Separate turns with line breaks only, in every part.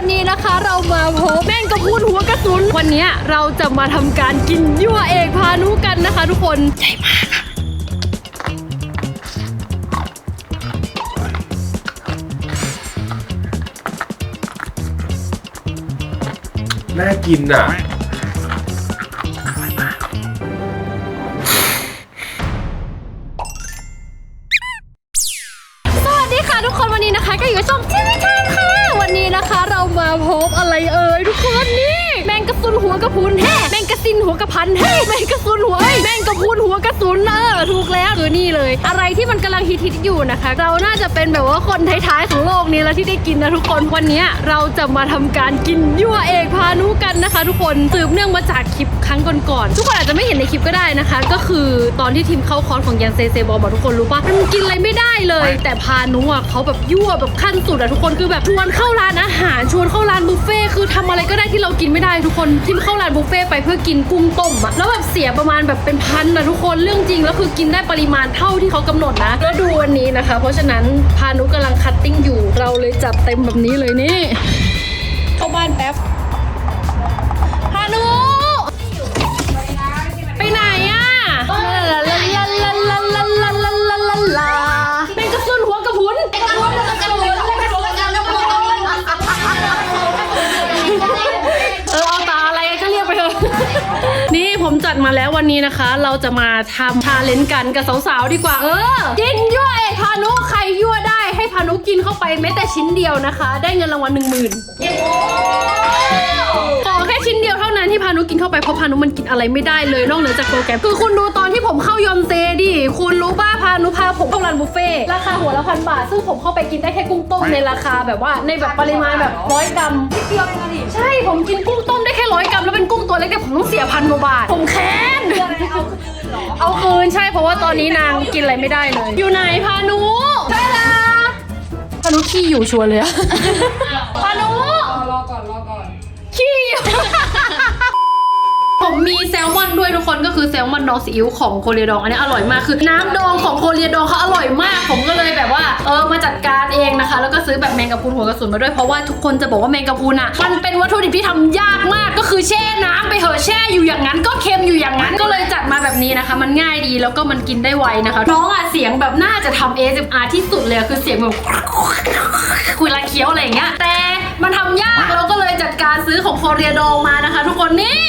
วันนี้นะคะเรามาพบแม่งกระพุนหัวกระสุน วันนี้เราจะมาทำการกินยั่วเอกพานุกันนะคะ ทุกคนใหญ่มากอะ
น่ากินอะ
อนี่เลยอะไรที่มันกำลังฮิตๆอยู่นะคะ เราน่าจะเป็นแบบว่าคนท้ายๆของโลกนี้แล้วที่ได้กินนะทุกคนวันนี้เราจะมาทำการกินยั่วเอกพานุกันนะคะ ทุกคนสืบเนื่องมาจากคลิป ครั้งก่อนๆทุกคนอาจจะไม่เห็นในคลิปก็ได้นะคะ ก็คือตอนที่ทีมเข้าคอร์สของยันเซเซบอลบอกทุกคนรู้ปะมันกินอะไรไม่ได้เลย แต่พานุอะเขาแบบยั่วแบบขั้นสุดอะทุกคนคือแบบชวนเข้าร้านอาหารชวนเข้าร้านบุฟเฟ่ต์คือทำอะไรก็ได้ที่เรากินไม่ได้ทุกคนทีมเข้าร้านบุฟเฟ่ต์ไปเพื่อกินกุ้งต้มอะแล้วแบบเสียประมาณแบบเป็นพันนะทุกคนเรื่องจริงแล้วคือกินได้ปริมาณเท่าที่เขากำหนดนะแล้วดูวันนี้นะคะ เพราะฉะนั้นพานุกำลังคัตติ้งอยู่เราเลยจัดเต็มแบบนี้เลยนี่เข้าบ้านแป๊บ ลาลาลา เป็นกระสุนหัวกระพุนเออเอาตาอะไรก็เรียกไปเถอะ นี่ผมจัดมาแล้ววันนี้นะคะ เราจะมาทำชาเลนจ์กันกับสาวๆดีกว่า เออ กินยั่วเอกพานุใครยั่วได้ให้พานุกินเข้าไปแม้แต่ชิ้นเดียวนะคะ ได้เงินรางวัลหนึ่งหมื่นขอแค่ชิ้นเดียวเท่านั้นที่พานุกินเข้าไปเพราะพานุมันกินอะไรไม่ได้เลยนอกเหนือจากโปรแกรมคือคุณดูตอนที่ผมเข้ายอนเซดิคุณรู้ป่ะพานุพาผมเข้าร้านบุฟเฟ่ต์ราคาหัวละพันบาท ซึ่งผมเข้าไปกินได้แค่กุ้งต้มในราคาแบบว่าในแบบปริมาณแบบร้อยกรัมเดียวเองดิใช่ผมกินกุ้งต้มได้แค่ร้อยกรัมแล้วเป็นกุ้งตัวเล็กแต่ผมต้องเสียพันกว่าบาท ผมแค้นเอาคืนใช่เพราะว่าตอนนี้นางกินอะไรไม่ได้เลย อยู่ไหนพานุใช่ละพานุขี้อยู่ชัวร์เลยอะ พานุขี้ ผมมีแซลมอนด้วยทุกคนก็คือแซลมอนดองซีอิ๊วของโคเรียดองอันนี้อร่อยมากคือน้ำดองของโคเรียดองเขาอร่อยมาก ผมก็เลยแบบว่าเออมาจัดการเองนะคะ แล้วก็ซื้อแบบแมงกะพรุนหัวกระสุนมาด้วยเพราะว่าทุกคนจะบอกว่าแมงกะพรุนอะมันเป็นวัตถุดิบที่ทำยากมากก็คือแช่น้ำไปเหอะแช่อยู่อย่างนั้น ก็เค็มอยู่อย่างนั้นก็เลยจัดมาแบบนี้นะคะ มันง่ายดีแล้วก็มันกินได้ไวนะคะน้องอะเสียงแบบน่าจะทำ ASMR ที่สุดเลยคือเสียงแบบคุยละเคี้ยวอะไรอย่างเงี้ยแต่มันทำยากเราก็เลยจัดการซื้อของโคเรียดองมานะคะ ทุกคนนี่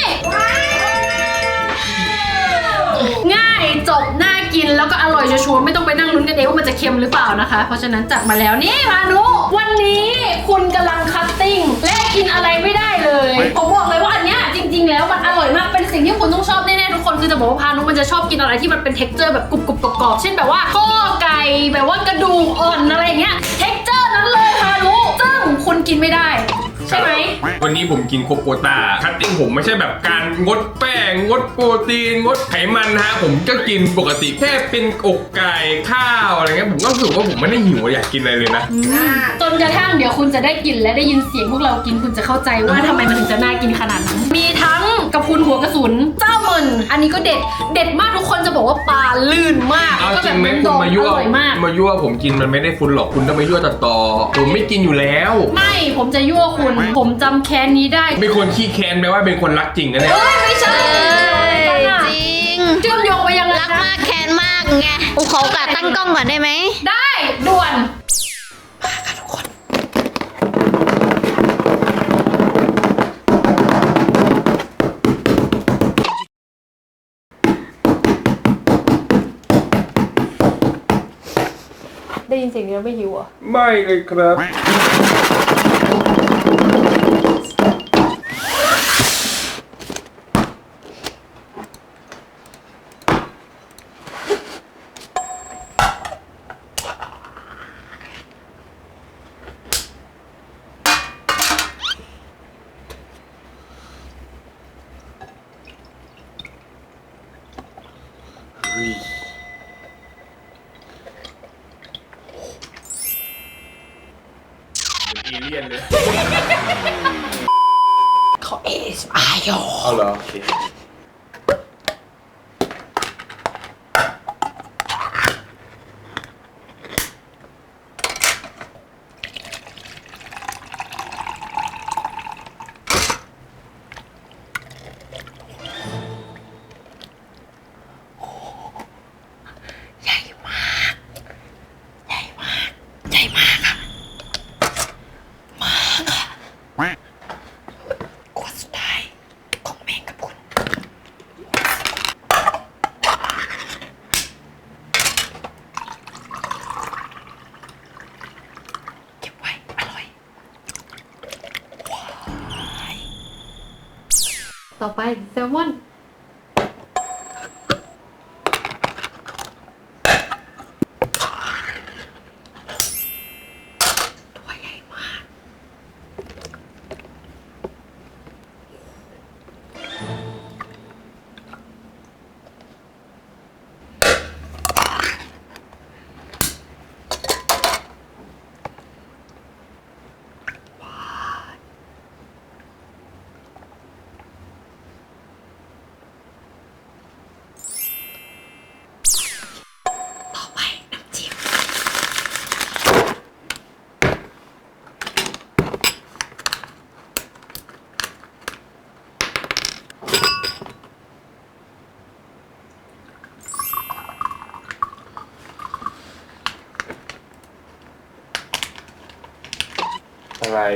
ง่ายจบน่ากินแล้วก็อร่อยชัวร์ๆไม่ต้องไปนั่งลุ้นกันเองว่ามันจะเค็มหรือเปล่านะคะ เพราะฉะนั้นจัดมาแล้วนี่พานุ วันนี้คุณกำลังคัตติ้งและกินอะไรไม่ได้เลย ผมบอกเลยว่าอันเนี้ยจริง ๆ แล้วมันอร่อยมากเป็นสิ่งที่คุณต้องชอบแน่ๆทุกคนคือจะบอกว่าพานุมันจะชอบกินอะไรที่มันเป็นเท็กเจอร์แบบกรุบๆกรอบๆเช่นแบบว่าข้อไก่แบบว่ากระดูกอ่อนอะไรอย่างเงี้ยเท็กเจอร์นั้นเลยพานุซึ่งคุณกินไม่ได้ ใช่ไหม
วันนี้ผมกินโคโปตาคัตติ้งผมไม่ใช่แบบการงดแป้งงดโปรตีนงดไขมันนะฮะผมก็กินปกติแค่เป็นอกไก่ข้าวอะไรเงี้ยผมก็รู้สึกว่าผมไม่ได้หิวอยากกินอะไรเลยนะ
จนกระทั่งเดี๋ยวคุณจะได้กินและได้ยินเสียงพวกเรากินคุณจะเข้าใจว่าทำไมมันถึงจะน่ากินขนาดนั้น มีทั้ง กระพุนหัวกระสุน เจ้ามันอันนี้ก็เด็ด เด็ดมากทุกคนจะบอกว่าปลาลื่นมาก
เอา
ก็
จ
แบ
ริ
บ
งไหม
น้ำ
คุ
ด
ณ
อง
มา
อ
ยั่ว
ร่อยมาก
มายั่วผมกินมันไม่ได้ฟุนหรอกคุณต้องมายั่วตัดต่อ ผมไม่กินอยู่แล้ว
ไม่ผมจะยั่วคุณ ผมจำแค้นนี้ได้
เป็นคนขี้แค้นแปลว่าเป็นคนรักจริงนะเนี่ย
เอ้ยไม่ใช่
จริง
เชื่อมโยงไปยังไง
รัก
นะ
มากแค้นมากไงอุเขากะตั้งกล้องก่อนได้ไหม
ได้ด่วน ยินเสียงนี้แล้วไม่หิวอะ
ไม่เลยครับ เป็นเอเลี่ยนเลย
เขาเอสอายอ
เอาเหรอโอเค
อ
ขวดสุดท้ายของแมงกะพรุน เก็บไว้ อร่อย
ต่อไปแซลมอน
ใจ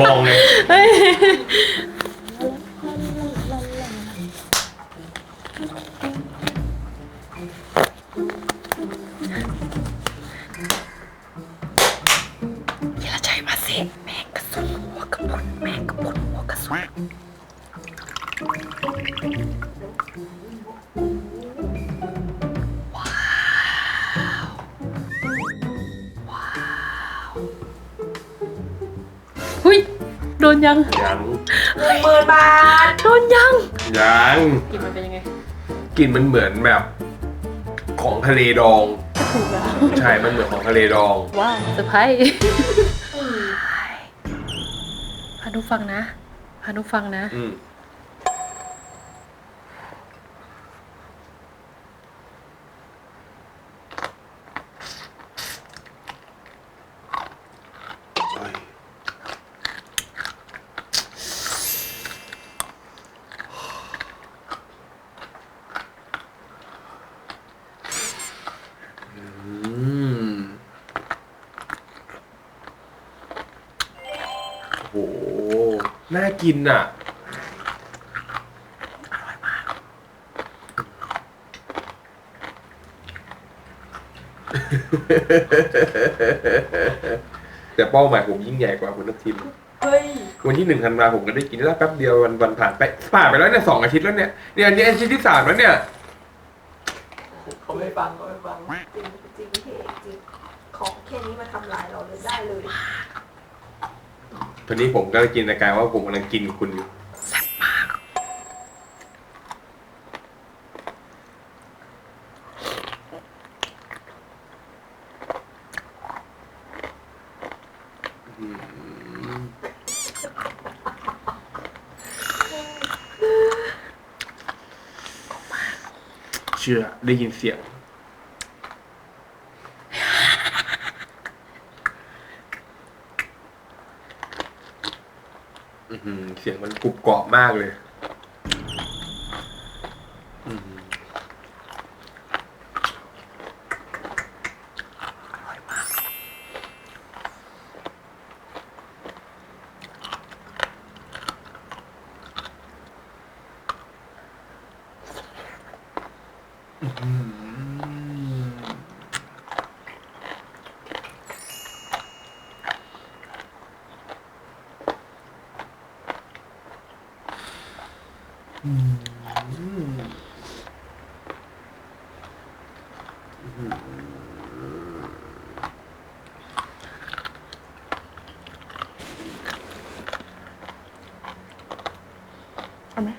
ม
อ
งเล
ย กลิ่นมันเหมือนแบบของทะเลดอง
ถูกแล้ว
ใช่ มันเหมือนของทะเลดอง
ว้าวเซอร์ไพรส์พานุฟังนะพานุฟังนะ
อืมเฮ้ยอืมโอ้โห น่า กินอะแต่เป้าหมายผมยิ่งใหญ่กว่าคุณทัพทิม
เฮ้ย
วันที่หนึ่งธันวาผมก็ได้กินแล้วแป๊บเดียววันวันผ่านไปผ่านไปแล้วเนี่ยสองอาทิตย์แล้วเนี่ยเนี่ยอันนี้อาทิตย์ที่สามแล้วเนี่ย
เขาไม่ฟังเขาไม่ฟังจริงจริงพี่เอกจริงของแค่นี้มาทำลายเราเลยได้เลย
ต อนนี้ผมก็กินอาการว่าผมกำลังกินคุณอยู่อืมเชื่อได้ยินเสียง อื้อหือ เสียงมันกรุบกรอบมากเลยอื้อหืออร่อยมาก
เอาไหม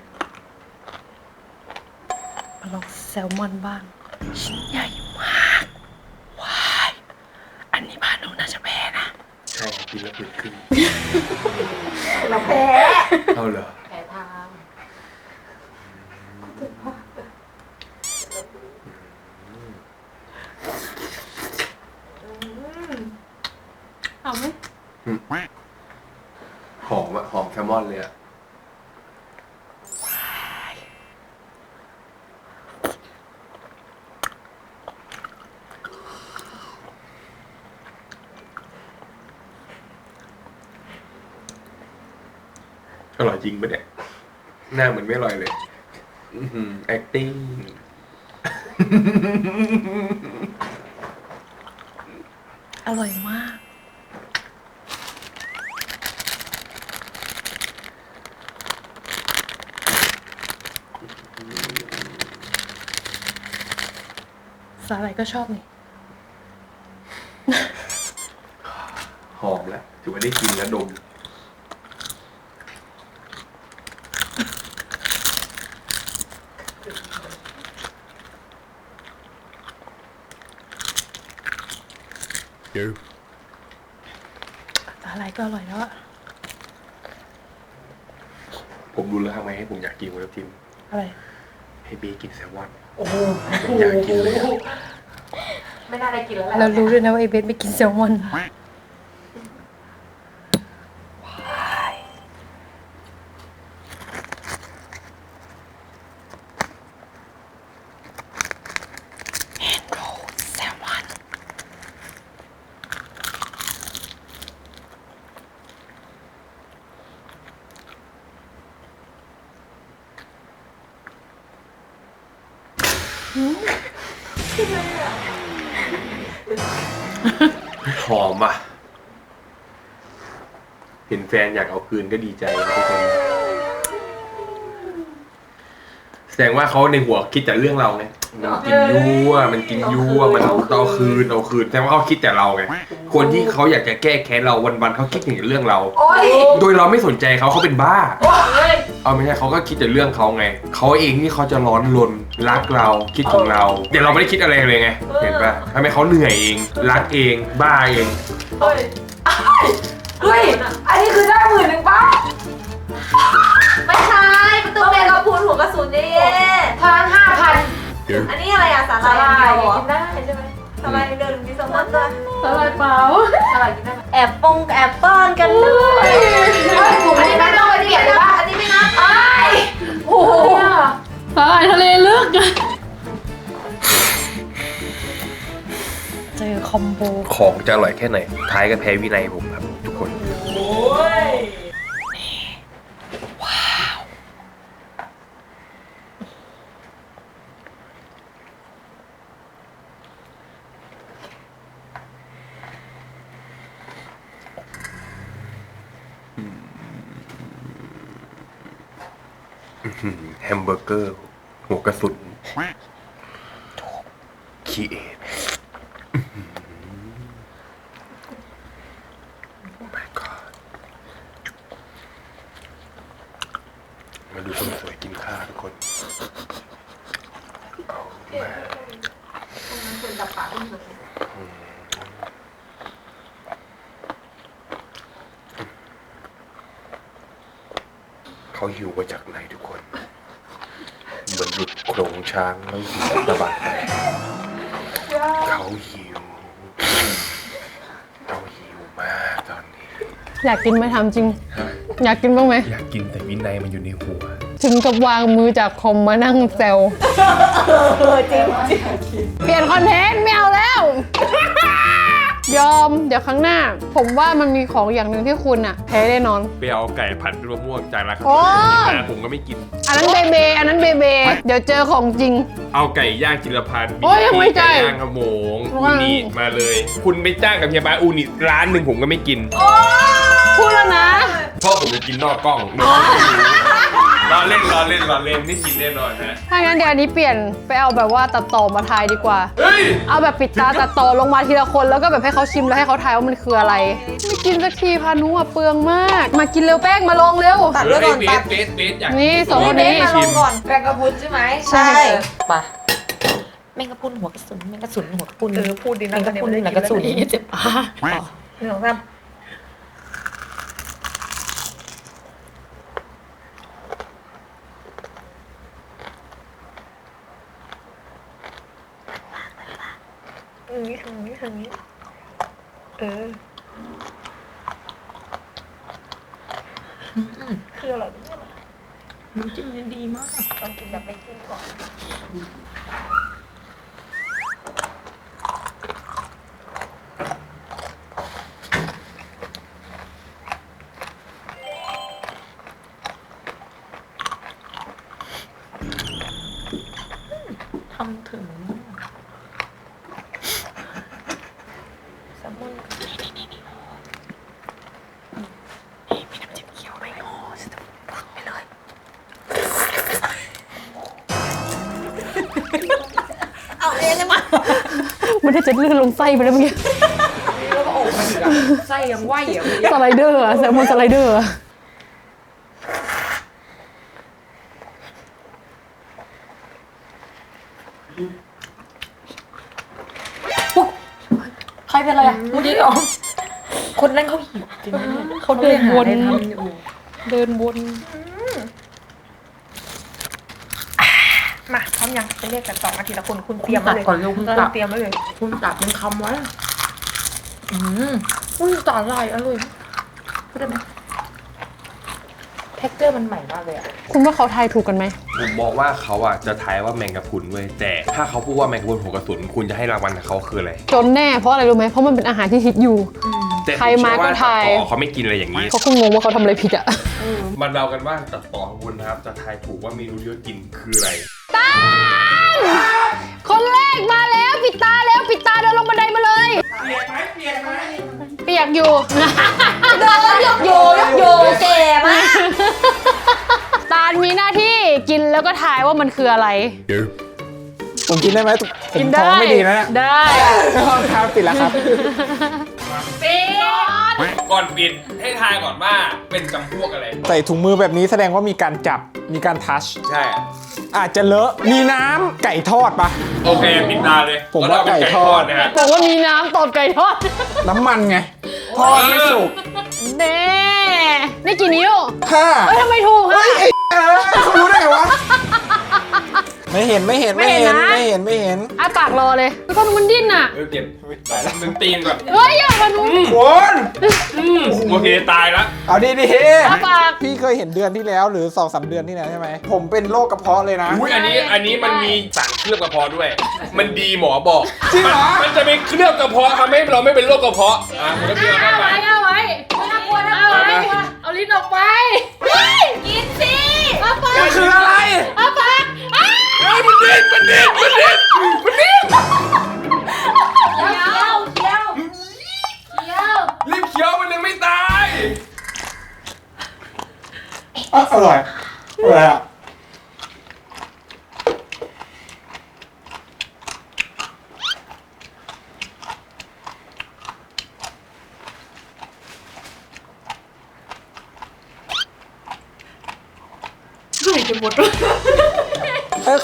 มาลอง แซลมอนบ้าง ชิ้นใหญ่มากว้ายอันนี้บ้านหนูน่าจะแพ้นะ
ใช่กินแล้วปืนขึ้น
เราแพ้
เอาเหรอ
แผลทาง เอาไหม
หอมอะหอมแซลมอนเลยอะอร่อย จริงปะเนี่ย หน้าเหมือนไม่อร่อยเลย อือหือ acting
อร่อยมาก สาหร่ายก็ชอบนี่
หอมแล้วถือว่าได้กินแล้วดม เดี๋ยว
สาหร่ายก็อร่อยแล้วอะ
ผมดูแล้วทำไมให้ ผมอยากกินคุณทิม
อะไร
ให้เบกินแซลมอน
โอ้โห
ผมอยากกินเลยอะ
ไม่น่าได้กินแล้วแหละ
เรารู้ด้วยนะว่าไอเบสไม่กินแซลมอนเห็นโรแซลมอน
หอมอะ เห็นแฟนอยากเอาคืนก็ดีใจนะทุกคนแสดงว่าเขาในหัวคิดแต่เรื่องเราไงมันกินยั่วมันกินยั่วมันเอาคืนเอาคืนแสดงว่าเขาคิดแต่เราไงคนที่เขาอยากจะแก้แค้นเราวันๆเขาคิดถึงแต่เรื่องเรา
โอ้ย
โดยเราไม่สนใจเขาเขาเป็นบ้า
เฮ้ย
เอาไม่ใช่เขาก็คิดแต่เรื่องเขาไงเขาเองที่เขาจะร้อนรน รักเราคิดถึงเราเดี๋ยวเราไม่ได้คิดอะไรเลยไงเห็นปะทำไมเขาเหนื่อยเอง รักเองบ้าเอง
เฮ้ยเฮ้ยอันนี้คือได้หมื่นหนึ่งป่ะไม่ใช่ประตูแมงกะพรุนหัวกระสุนเย่ทานห้าพันอันนี้อะไรอะสาหร่ายกินได้ใช่ไหมสาหร่ายเดินมีสมมติด้วย
สลายเปล่า
สาหร่ายกินได้ไหมแอบปงแอบป้อนกันด้วยเฮ้ยอันนี้ไม่ต้องไปเปลี่ยนเลยป่ะอันนี้ไม่นับไอ้โอ้โห
สลายทะเลลึกอะ
เจอคอมโบ
ของจะอร่อยแค่ไหน ท้ายก็แพ้วินัยผมครับ ทุกคน
โอ้ย
แฮมเบอร์เกอร์ หัวกระสุนคีเอท my god มาดูคนสวยกินข้าวทุกคนเอามา
คนดับปากไม่หมดเลย
เขาหิวมาจากไหนทุกคน เหมือนหลุดโครง ช้างแล้วหิวตะบัดไปเขาหิวเขาหิวมากตอนนี้
อยากกินไหมทำจริง อยากกินบ้างไหม
อยากกินแต่วินัยมันอยู่ในหัว
ถึงกับวางมือจากคอมมานั่งแซว
เออจริงจริง
เปลี่ยนคอนเทนต์ไม่เอาแล้ว ยอม เดี๋ยวครั้งหน้า ผมว่ามันมีของอย่างหนึ่งที่คุณอะแพ้แน่นอน
ไปเอาไก่ผัดมะม่วงจากร้านข้าว
โอ้
ต้มมาผมก็ไม่กิน
อันนั้นเบเบ อันนั้นเบเบ เดี๋ยวเจอของจริง
เอาไก่ย่างจิรพันธ์
โอ้ยยังไม่ใจ
ไก่ย่างขโมงอูนิมาเลย คุณไปจ้างกับเฮียบาอูนิร้านหนึ่งผมก็ไม่กิน
พูดแล้วนะ
เพราะผมจะกินนอกกล้อง รอเล่นรอเล่นรอเล่นนี่กินแน่นอนฮะ
ถ้างั้นเดี๋ยวอันนี้เปลี่ยนไปเอาแบบว่าตัดต่อมาทายดีกว่า
เฮ้ย
เอาแบบปิดตาตัดต่อลงมาทีละคนแล้วก็แบบให้เขาชิมแล้วให้เขาทายว่ามันคืออะไร ไม่กินสักทีพานุอะเปลืองมาก มากินเร็วแป้งมาลองเร็ว
ตัดด้วยก่อน
เบ
ตั
ส
ด
เบสเบสอยาก
นี่สองคนนี้
เบสมาลงก่อนแกงกระพุนใช่ไหม
ใช่
ไปแมงกะพรุนหัวกระสุนแมงกะสุนหัวกระพุน
เออพูดดี
แม
นะ
งกะพรุนหัวกระสุนเจ็บปาก
หนึ่งสองสาม อืมทางนี้ทางนี้ เออ คืออะไรเนี่ย
น้ำจิ้มนี่ดีมาก
ต้องกินแบบไม่จิ้มก่อน
มันจะ
ลื่นลงไส้ไปแล้วเมื่อกี้
แล้วก็อกมันอีกอะไส้ยังไหวอะ
สไลเดอร์อะแซลมอนสไลเดอร์อะ
ใครเป็นอะไรอะเมื่อกี้เหรอคนนั้นเขาหิวจริงนะเนี่ย
เขาเดินวน
ขาเลยหาอะไรทำอยู่
เดินวน
มาพ ร้อมยังจะเรียกกันสองนาทีละคนคุณ
คุ
เตรีย
ณ
ม
ตั
ไว้
ด
เลย
ก่อนเร็วคุณ
เรา
ตัด
เตรียมไว้เลย
คุณตัดเป็นคำไว้อืมอุ้ยสาหร่ายอร่อยพูดได้ไหมเท็กเจอร์มันใหม่มากเลยอะ
คุณว่าเขาทายถูกกันไหม
ผมบอกว่าเขาอะจะทายว่าแมงกะพรุนเว้ยแต่ ถ้าเขาพูดว่าแมงกะพรุนหัวกระสุนคุณจะให้รางวัลกับเขาคืออะไร
จนแน่เพราะอะไรรู้ไหมเพราะมันเป็นอาหารที่ฮิตอยู่
แต่ผ
ใครมา
เชื่อว่
ก็ทาย
ตัดต่อเขาไม่กินอะไรอย่างนี้
เขาคงงงว่าเขาทำอะไรผิดอะ
มาเดากันว่าตัดต่อของคุณนะครับ จะทายถูกว่าเมนูที่เขากินคืออะไร
คนแรกมาแล้วปิดตาแล้วปิดตาเดินลงบันไดมาเลย
เปียกไหมเปียกไหม
เปียกอยู่
เดินยกโยยกโยแก่มาก
ตาลมีหน้าที่กินแล้วก็ทายว่ามันคืออะไร
ผมกินได้ไหมผม
กิน
ท้
ได้
องไม่ดีนะเนี่ย
ได้
ห้องเท้าปิดแล้วครับ
ก่อนปิดให้ทายก่อนว่าเป็นจำพวกอะไร
ใส่ถุงมือแบบนี้แสดงว่ามีการจับ มีการทัช
ใช่
อาจจะเลอะ มีน้ำไก่ทอดปะ
โอเคปิดตาเลย
ผมว่า
แล้วเรเป็น
ไก่ทอด
นะฮะ
บอกว่ามีน้ำตอบไก่ทอด
น้ำมันไง ทอดไม่สุก
เน่นี่กี่นิ้ว
ห้า
เอ้ยทำไมถูกฮะ
ไอ้เอ้ยเขารู้ได้ไงวะ ไม่เห็นไม่เห็นไม่เห็น
ไม่
ไม่
เห็
เห็
น
น
นะ
ไม่เห็น
อ้าปากรอเลยตอนมันดิ้นอะ
เออเก็บดึงตีนก่อน
เฮ้ยอย่ามานุ้
คน
โอเคตายละ
เอาดีดี
อ้าปาก
พี่เคยเห็นเดือนที่แล้วหรือสองสามเดือนที่แล้วใช่ไหมผมเป็นโรคกระเพาะเลยนะ
อุ้ยอันนี้อันนี้มันมีสารเคลือบกระเพาะด้วย มันดีหมอบอก
จริงเหรอ
มันมันจะเป็นเคลือบกระเพาะทำให้เราไม่เป็นโรคกระเพาะอะคุณก็เตรียมเข้า
เอา
ไป
ไว้เอาไว้ไม่น่ากลัวนะเอาไว้เอาลิ้นออกไปเฮ้ย
กินสิ
อ้าปาก
มันคืออะไร
อ้าปากอ้า
เฮ้ยมันดิ้นมันดิ้นมันดิ้นมันดิ้น
เคี้ยวเคี้ยวเคี้ยว
รีบเคี้ยวมันยังไม่ตาย
อะอร่อยอร่อยอะ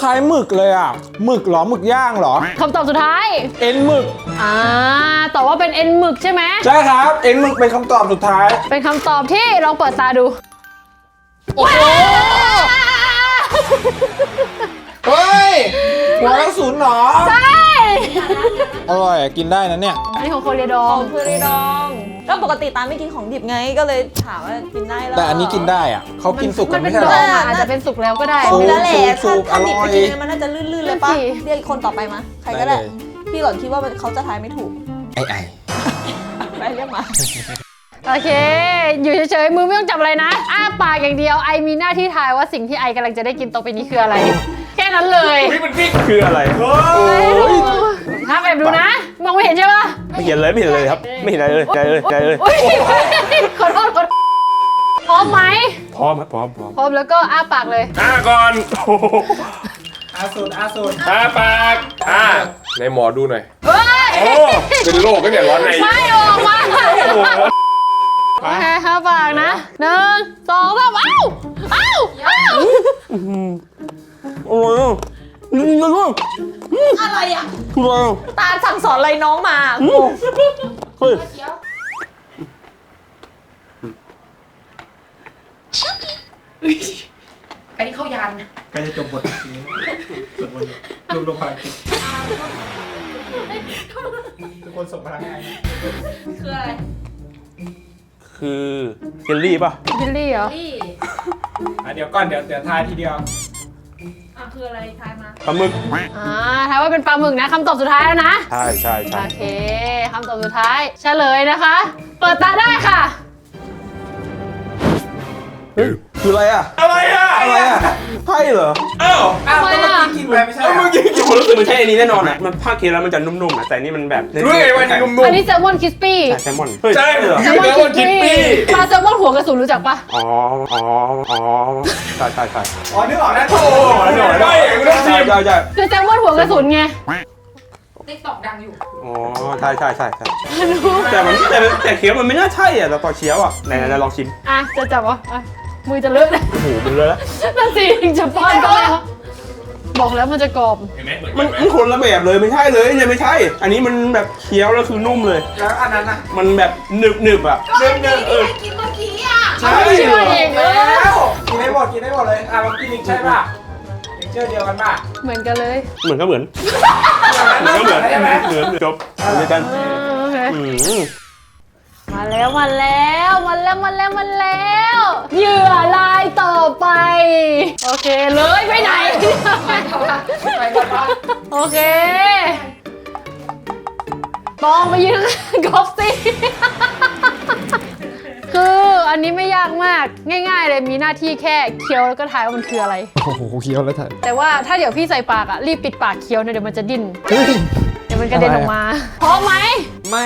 ค ล้ายๆหมึกเลยอะหมึกเหรอหมึกย่างเหรอ
คำตอบสุดท้าย
เอ็นหมึก
อ่าตอบว่าเป็นเอ็นหมึกใช่ไหม
ใช่ครับ เอ็นหมึกเป็นคำตอบสุดท้าย
เป็นคำตอบที่ลองเปิดตาดู
โอ้โหเฮ้ยหัวกระสุนเหรอ
ใช่
อร่อยอะกินได้นะเนี่ย
อันนี้ของโคเรียดอ
ของงเพื่อนดอง ก็ปกติตามไม่กินของดิบไงก็เลยถามว่ากินได้แล้ว
แต่อันนี้กินได้อะเขากินสุกกัน
เป็
ไม่
น
ใช่
ด
เหร
อ
อ
งอะอาจจะเป็นสุกแล้วก็ได้
สุก
แล้วแหละ
สุ
ถ้ากถ้าดิบ
อร่
ไป
อย
กินมันน่าจะลื่นๆเลยปะ
นั่นสิ
เรียกคนต่อไปมาใครก็ได้
ได้เลย
พี่ก่อนคิดว่าเขาจะทายไม่ถูก
ไอ้ไอ
ไปเรียกมา
โอเค อยู่เฉยๆ มือไม่ต้องจับอะไรนะ อ้าปากอย่างเดียว ไอมีหน้าที่ทายว่าสิ่งที่ไอกำลังจะได้กินต่อไปนี้คืออะไร แค่นั้นเลย
เฮ้ยมันพลิก
คืออะไร
ห้ามแอบดูนะ มองไม่เห็นใช่ปะ
ไม่เห็นเลยไม่เห็นเลยครับ ไม่เห็นอะไรเลยใจเลยใจเลย
อุ๊ยขอโทษขอโทษโอพร้อมไหม
พร้อมครับพร้อมพร้อม
พร้อมแล้วก็อ้าปากเลย
อ่าก่อน
โอ้โห
อาสูตรอาสูตร
อ่าปากอ่าในหมอดูหน่อย
เฮ้ย
โอ้เป็นโรคก็เนี่ยร้อนใน
ไม่ออกมาโอเคอ้าปากนะหนึ่งสองสามเอ้าเอ้าเอ้า
โอ้ย นี่นี่นี่
อะไรอะ
คืออะไร
ตาสั่งสอนอะไรน้องมา
เฮ้ย
อันนี้เข้ายาน
ใกล้จะจบบทนี้สวดมนต์รวมรวมพลังจิตทุกคนส่งพลังงาน
คืออะไร
คือเจลลี่ป่ะ
บิลลี่เหรอ
นี่
อะเดี๋ยวก่อนเดี๋ยวเดี๋ยวทายทีเดียว
อะ คืออะไรทายมา
ปลาหมึก
อ่าทายว่าเป็นปลาหมึกนะคำตอบสุดท้ายแล้วนะ
ใช่ใช่ใช่
โอเคคำตอบสุดท้ายเฉลยนะคะ เปิดตาได้ค่ะ
เฮ้ยคืออะไรอะ
อะไรอะ
อะไรอะไพ่เหรอ
อ้าว
อ้าว
ทำไม
ก็เมื่อ
อะ
กี้กินไปไม่ใช่
แล้ว
เหร
เมื่
อ
อกี้
ผมรู้สึกมันใช่อันนี้แน่นอนอะมันภาคเคียแล้วมันจะนุ่มๆอะแต่นี่มันแบบ
รู้ไงว่านี่นุ่ม
อันนี้แซลมอนคิสปี้
ใช่แซลมอนเฮ้ย
ๆใช่
เหรอ
คือแซลมอนคิปปี้
ปลาแซลมอนหัวกระสุนรู้จักปะ
อ๋ออ๋ออ๋อใช่ใช่ใช่
อ๋อนึกออกแล้ว
โอ้โหไม่ไม่ต้อง
ใช่
ชิม
ใช่ใช่
คือแซลมอนหัวกระสุนไง
ติ๊กตอกดังอยู่
อ๋อใช่ใช่ใช่ใช่แต่มันแต่แต่เคี้ยวมันไม่น่าใช่อะแต่ตอนเคี้ยวอะไหนไหนลองชิม
อะจะจับวะอะ มือจะเลอะนะ
โอ้โหมันเลยละ
นั่นสิจะป้อนก็ไม่เอาบอกแล้วมันจะกรอบ
เห็นไหมเหมือน
มันมันคนละแบบเลยไม่ใช่เลยเนี่ยไม่ใช่ อันนี้มันแบบเคี้ยวแล้วคือนุ่มเลย
แล้วอันนั้นน่ะ
มันแบบหนึบหนึบอะ
ก็อันนี้ที่ให้กินเมื่อกี้อะ
ใช่
ไม่เชื่อเองเลย
แล้วกินได้หมดกินได้หมดเลยอะเรากินอีกใช่ป่ะเด็กเชื่อเดียวกันป่ะ
เหมือนกันเลย
เหมือนก็เหมือน
เหมือน
เหมือนก็เหมือน
ใช่ไหม
เหมือนจบเหมือนกัน
อ่าโอเค
อืม
มาแล้วมาแล้วมาแล้วมาแล้วมาแล้วเหยื่อลายต่อไป โอเคเลยไปไหน
ไปก่อนปะ
โอเคตองไปยืนกอล์ฟสิคืออันนี้ไม่ยากมากง่ายๆเลยมีหน้าที่แค่เคี้ยวแล้วก็ทายว่ามันคืออะไร
โอ้โหเคี้ยวแล้วถ่าย
แต่ว่าถ้าเดี๋ยวพี่ใส่ปากอะรีบปิดปากเคี้ยวนะเดี๋ยวมันจะดิ้น
เฮ้ย
เดี๋ยวมันกระเด็นออกมาพร้อมไหม
ไม่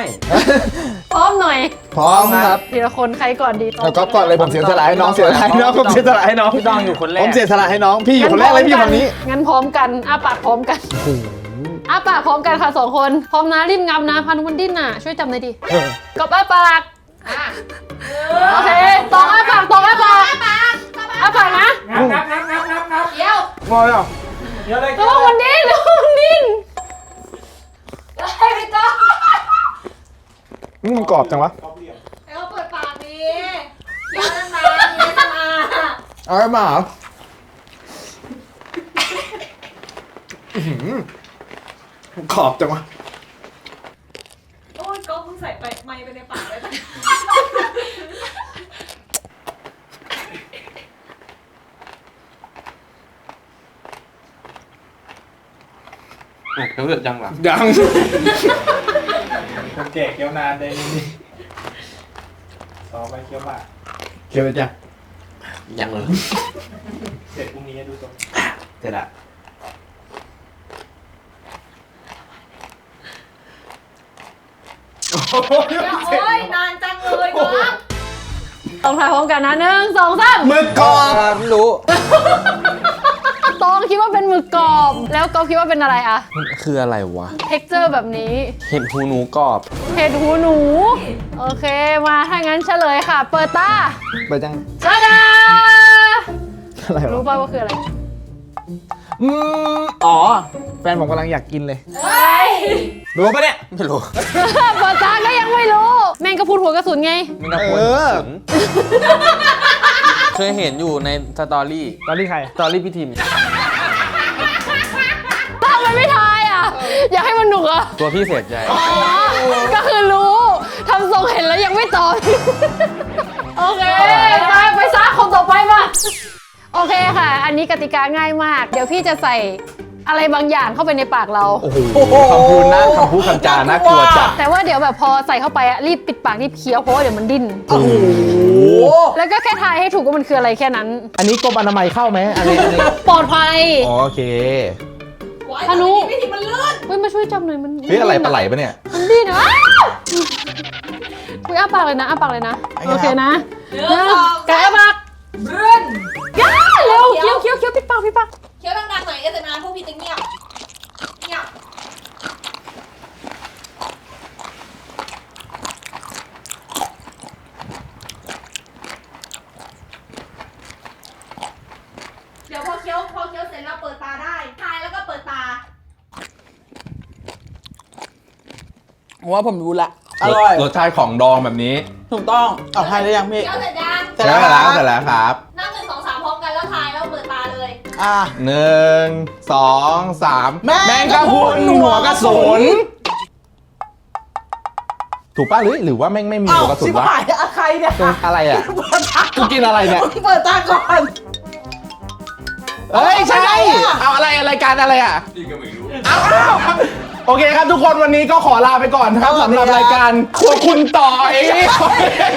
พร้อมหน่อย
พร้อมครับ
ทีละคนใครก่อนดีตอง
เอาก๊อฟก่อนเลยผมเสียสละให้น้องเสียสละให้น้องผมเสียสละให้น้อง
พี่ต้องอยู่คนแร
ผ
ก
มเสียสละให้น้องพี่อยู่คนแรกเลยพี่อยู่ฝั่งนี้
งั้นพร้อมกันอ้าปากพร้อมกันอ้าปากพร้อมกันค่ะสองคนพร้อมนะรีบงับนะพานุมันดิ้นน่ะช่วยจำหน่อยดิ
เออ
กบอ้าปาก
อะ
โอเคตองอ้าปากตองอ้าปากอ้าปากนะ
งับงับงับงับงับงับ
เดี๋ยว
งอแล้ว
เดี๋ยวเลย
ระวังมันดิ้นระวังมันดิ้น
ให้ไปก่อ น
นี่มันกรอบจังวะ
แล้วเปิดปากดิเดี๋ยวนั่นมาเดี๋ยวนั่นมา
เอาไว้มาเหรออื้อหือมันกรอบจังวะ
โอ้ยก็มึงใส่ไปไมค์ไปในปากเลย
เขาเกิดจังหวะ
ยัง
คนแก่เคี้ยวนานเลยนี่ต่อไปเคี้ยวมาก
เคี้ยวไปจ้ะ
ยังเลย
เสร็จพรุ่งนี้ดูตรง
เสร็จละ
โอ้ยนานจังเลยน้อง
ต้องถ่ายพร้อมกันนะหนึ่งสองสาม
มือกรอบ
ไม่รู้
ตองคิดว่าเป็นหมึกกรอบ แล้วก็คิดว่าเป็นอะไรอะ
คืออะไรวะ
เท็กเจอร์แบบนี้
เห็ดหูหนูกรอบ
เห็ดหูหนู โอเค มาถ้างั้นเฉลยค่ะ เปิดตา
ไปจัง
จ้าดา
อะไร
รู้
วะ
ป่าวว่าคืออะไร
อืมอ๋อ แฟนผมกำลังอยากกินเลย
เฮ้ย
รู้ปะเนี่ย
ไม่รู้
เปิดตาก็ยังไม่รู้ แมงกะพรุนหัวกระสุนไง
มันกระ
เอ
พุน
อ
ขุน เคยเห็นอยู่ในสตอรี่
ตอนนี้ใคร
สตอรี่พี่ทิม
ทำไมไม่ทายอะ อยากให้มันหนุกอะ
ตัวพี่เสียใจ
อ๋อก็คือรู้ ทำทรงเห็นแล้วยังไม่ตอบ โอเค ไปไปซักคนต่อไปมา โอเคค่ะ อันนี้กติกาง่ายมาก เดี๋ยวพี่จะใส่ อะไรบางอย่างเข้าไปในปากเรา
โอ้โหคำพูดนะคำพูดคำจาน่ากลัวจัด
แต่ว่าเดี๋ยวแบบพอใส่เข้าไปอะรีบปิดปากรีบเคี้ยวเพราะว่าเดี๋ยวมันดิ้น
โอ้โห
แล้วก็แค่ทายให้ถูกว่ามันคืออะไรแค่นั้น
อันนี้กรมอนามัยเข้าไหมอันนี้อันนี้
ปลอดภัย
อ๋อโอเค
พานุ
ไม่ทีมันลื่น
เฮ้ยมาช่วยจับหน่อยมัน
เฮ้ยอะไรปลาไหลปะเนี่ย
มันดิ้นอะอ้าวคุยอ้าปากเลยนะอ้าปากเลยนะ
ไอ้ครับ
โอเคนะ
หนึ่งสอง
แกะบัก
บรึ้น
ย่าเร็วเคี้ยวเคี้ยวเคี้ยวปิดปากปิดปาก
เคี้ยวดังๆหน่อยเอสเอ็มอาร์พวกพี่จะเงียบเงียบเดี๋ยวพอเคี้ยวพอเคี้ยวเสร็จแล้วเปิดตาได้ทายแล้วก็เปิดตา
ผมว่าผมรู้ละ อร่อย
รสชาติของดองแบบนี้
ถูกต้อง เอาทายได้ยังพี่
เคี้ยวเสร็จยัง
เสร็จแล้ว
แล้วเสร็จแล้วครับ
อะ
หนึ่งสองสาม
แมง
งกะพรุนหัวกระสุน ถูกป่ะหรือหรือว่าแม่งไม่มี
เอ้า
หัวกระสุ
ชิ
น
บ
วะ
หายอะใครเนี่ย
อะไรอะ
เปิดตา
กูกินอะไรเนี่ย
มึงเปิดตาก่อน
เอ้ยใช่
เอาไปไหนอะ
เอาอะไรอะไรการอะไรอะ
พี่ก็ไม่รู้
เอาเอา โอเคครับทุกคนวันนี้ก็ขอลาไปก่อนนะครับสำหรับรายการครัวคุณต่อย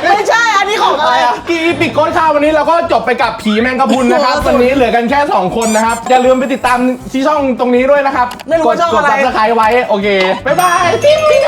ไม่ใช่ อันนี้ของอะไรอะ
กีปิดก้นข้าววันนี้เราก็จบไปกับผีแมงกะพรุนนะครับ
โอ้โห
วันนี้เหลือกันแค่2คนนะครับอย่าลืมไปติดตามที่ช่องตรงนี้ด้วยนะครับ
ไม่รู้
กด
ว่าช่อง
กด
อะไร
ซับสไครต์ไว้โอเคบ๊ายบายทิปปี้